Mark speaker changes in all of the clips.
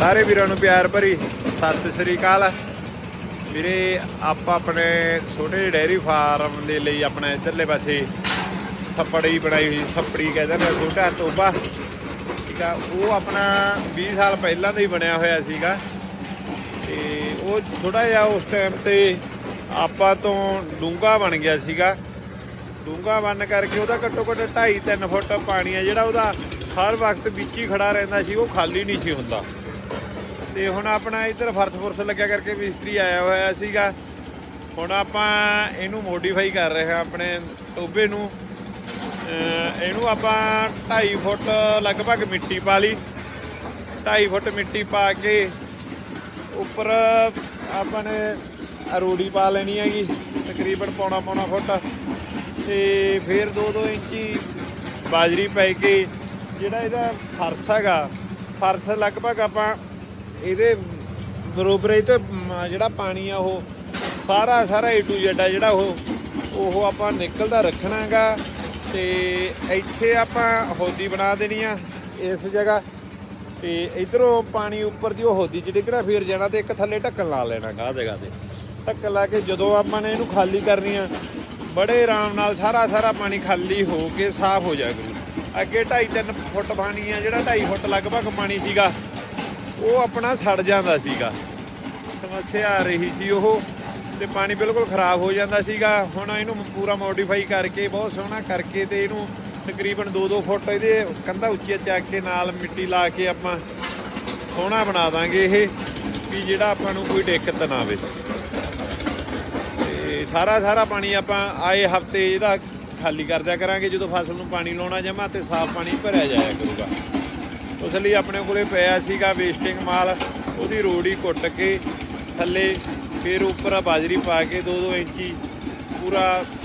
Speaker 1: ਸਾਰੇ ਵੀਰਾਂ ਨੂੰ ਪਿਆਰ ਭਰੀ ਸਤਿ ਸ੍ਰੀ ਅਕਾਲ। ਵੀਰੇ, ਆਪਾਂ ਆਪਣੇ ਛੋਟੇ ਜਿਹੇ ਡੈਰੀ ਫਾਰਮ ਦੇ ਲਈ ਆਪਣਾ ਇਧਰਲੇ ਪਾਸੇ ਸੱਪੜੀ ਬਣਾਈ ਹੋਈ, ਸੱਪੜੀ ਕਹਿੰਦੇ ਨੇ, ਛੋਟਾ ਤੋਬਾ। ਠੀਕ ਆ, ਉਹ ਆਪਣਾ 20 ਸਾਲ ਪਹਿਲਾਂ ਦਾ ਹੀ ਬਣਿਆ ਹੋਇਆ ਸੀਗਾ। ਤੇ ਉਹ ਥੋੜਾ ਜਿਹਾ ਉਸ ਟਾਈਮ ਤੇ ਆਪਾਂ ਤੋਂ ਡੂੰਗਾ ਬਣ ਗਿਆ ਸੀਗਾ। ਡੂੰਗਾ ਬਣ ਕਰਕੇ ਉਹਦਾ ਘੱਟੋ ਘੱਟ 2.5 3 ਫੁੱਟ ਪਾਣੀ ਆ, ਜਿਹੜਾ ਉਹਦਾ ਹਰ ਵਕਤ ਵਿੱਚ ਹੀ ਖੜਾ ਰਹਿੰਦਾ ਸੀ, ਉਹ ਖਾਲੀ ਨਹੀਂ ਸੀ ਹੁੰਦਾ। ਤੇ ਹੁਣ ਆਪਣਾ ਇੱਧਰ ਫਰਸ਼ ਫੁਰਸ਼ ਲੱਗਿਆ ਕਰਕੇ ਮਿਸਤਰੀ ਆਇਆ ਹੋਇਆ ਸੀਗਾ। ਹੁਣ ਆਪਾਂ ਇਹਨੂੰ ਮੋਡੀਫਾਈ ਕਰ ਰਹੇ ਹਾਂ ਆਪਣੇ ਟੋਬੇ ਨੂੰ। ਇਹਨੂੰ ਆਪਾਂ 2.5 ਫੁੱਟ ਲਗਭਗ ਮਿੱਟੀ ਪਾ ਲਈ। 2.5 ਫੁੱਟ ਮਿੱਟੀ ਪਾ ਕੇ ਉੱਪਰ ਆਪਾਂ ਨੇ ਅਰੋੜੀ ਪਾ ਲੈਣੀ ਹੈਗੀ, ਤਕਰੀਬਨ ਪੌਣਾ ਪੌਣਾ ਫੁੱਟ। ਤੇ ਫਿਰ 2-2 ਇੰਚੀ ਬਾਜਰੀ ਪੈ ਕੇ ਜਿਹੜਾ ਇਹਦਾ ਫਰਸ਼ ਹੈਗਾ, ਫਰਸ਼ ਲਗਭਗ ਆਪਾਂ ਇਹਦੇ ਬਰੋਬਰ ਇਹ ਤੇ ਜਿਹੜਾ ਪਾਣੀ ਆ ਉਹ ਸਾਰਾ ਸਾਰਾ ਏ ਟੂ Z ਆ ਜਿਹੜਾ ਉਹ ਉਹ ਆਪਾਂ ਨਿਕਲਦਾ ਰੱਖਣਾ ਹੈਗਾ ਤੇ ਇੱਥੇ ਆਪਾਂ ਹੋਦੀ ਬਣਾ ਦੇਣੀ ਆ ਇਸ ਜਗ੍ਹਾ ਤੇ ਇਧਰੋਂ ਪਾਣੀ ਉੱਪਰ ਦੀ ਉਹ ਹੋਦੀ ਚ ਡਿੱਗਣਾ, ਫਿਰ ਜਾਣਾ ਤੇ ਇੱਕ ਥੱਲੇ ਢੱਕਣ ਲਾ ਲੈਣਾ ਗਾ ਜਗ੍ਹਾ ਤੇ। ਢੱਕਣ ਲਾ ਕੇ ਜਦੋਂ ਆਪਾਂ ਨੇ ਇਹਨੂੰ ਖਾਲੀ ਕਰਨੀ ਆ, ਬੜੇ ਆਰਾਮ ਨਾਲ ਸਾਰਾ ਸਾਰਾ ਪਾਣੀ ਖਾਲੀ ਹੋ ਕੇ ਸਾਫ਼ ਹੋ ਜਾਇਆ ਕਰੂ। ਅੱਗੇ 2.5 3 ਫੁੱਟ ਪਾਣੀ ਆ, ਜਿਹੜਾ 2.5 ਫੁੱਟ ਲਗਭਗ ਪਾਣੀ ਸੀਗਾ ਉਹ ਆਪਣਾ ਸੜ ਜਾਂਦਾ ਸੀਗਾ। ਸਮੱਸਿਆ ਆ ਰਹੀ ਸੀ ਉਹ ਤੇ ਪਾਣੀ ਬਿਲਕੁਲ ਖਰਾਬ ਹੋ ਜਾਂਦਾ ਸੀਗਾ। ਹੁਣ ਇਹਨੂੰ ਪੂਰਾ ਮੋਡੀਫਾਈ ਕਰਕੇ, ਬਹੁਤ ਸੋਹਣਾ ਕਰਕੇ ਤੇ ਇਹਨੂੰ ਤਕਰੀਬਨ 2-2 ਫੁੱਟ ਇਹਦੇ ਕੰਧਾ ਉੱਚੀਆਂ ਚੱਕ ਕੇ ਨਾਲ ਮਿੱਟੀ ਲਾ ਕੇ ਆਪਾਂ ਸੋਹਣਾ ਬਣਾ ਦਾਂਗੇ ਇਹ, ਵੀ ਜਿਹੜਾ ਆਪਾਂ ਨੂੰ ਕੋਈ ਦਿੱਕਤ ਨਾ ਆਵੇ। ਤੇ ਸਾਰਾ ਸਾਰਾ ਪਾਣੀ ਆਪਾਂ ਆਏ ਹਫ਼ਤੇ ਇਹਦਾ ਖਾਲੀ ਕਰ ਦਿਆ ਕਰਾਂਗੇ। ਜਦੋਂ ਫਸਲ ਨੂੰ ਪਾਣੀ ਲਾਉਣਾ ਜਮਾ ਤੇ ਸਾਫ਼ ਪਾਣੀ ਭਰਿਆ ਜਾਇਆ ਕਰੂਗਾ। ਉਸ ਲਈ ਆਪਣੇ ਕੋਲੇ ਪਿਆ ਸੀਗਾ ਵੇਸਟਿੰਗ ਮਾਲ, ਉਹਦੀ ਰੋੜੀ ਕੁੱਟ ਕੇ ਥੱਲੇ ਫਿਰ ਉੱਪਰ ਬਾਜਰੀ ਪਾ ਕੇ 2-2 ਇੰਚੀ, ਪੂਰਾ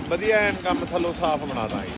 Speaker 1: ਵਧੀਆ ਐਨ ਕੰਮ ਥੱਲੋਂ ਸਾਫ਼ ਬਣਾ ਦਾਂਗੇ।